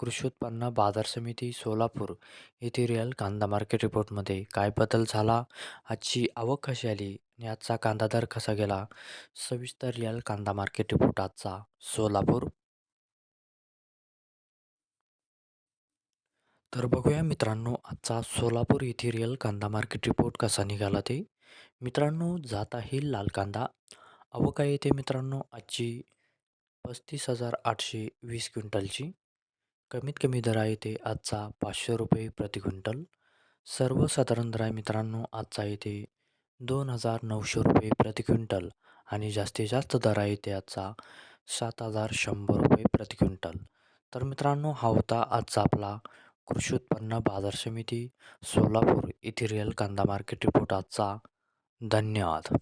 कृषी उत्पन्न बाजार समिती सोलापूर येथे रिअल कांदा मार्केट रिपोर्टमध्ये काय बदल झाला आजची आवक कशी आली आणि आजचा कांदा दर कसा गेला? सविस्तर रिअल कांदा मार्केट रिपोर्ट आजचा सोलापूर. तर बघूया मित्रांनो आजचा सोलापूर येथे रिअल कांदा मार्केट रिपोर्ट कसा निघाला ते. मित्रांनो जात आहे लाल कांदा. आवक येते मित्रांनो आजची पस्तीस हजार आठशे वीस क्विंटलची. कमीत कमी दर आहे ते आजचा पाचशे रुपये प्रति क्विंटल. सर्वसाधारण दर आहे मित्रांनो आजचा येते दोन हजार नऊशे रुपये प्रति क्विंटल आणि जास्तीत जास्त दर आहे ते आजचा सात हजार शंभर रुपये प्रति क्विंटल. तर मित्रांनो हा होता आजचा आपला कृषी उत्पन्न बाजार समिती सोलापूर इथिरियल कांदा मार्केट रिपोर्ट आजचा. धन्यवाद.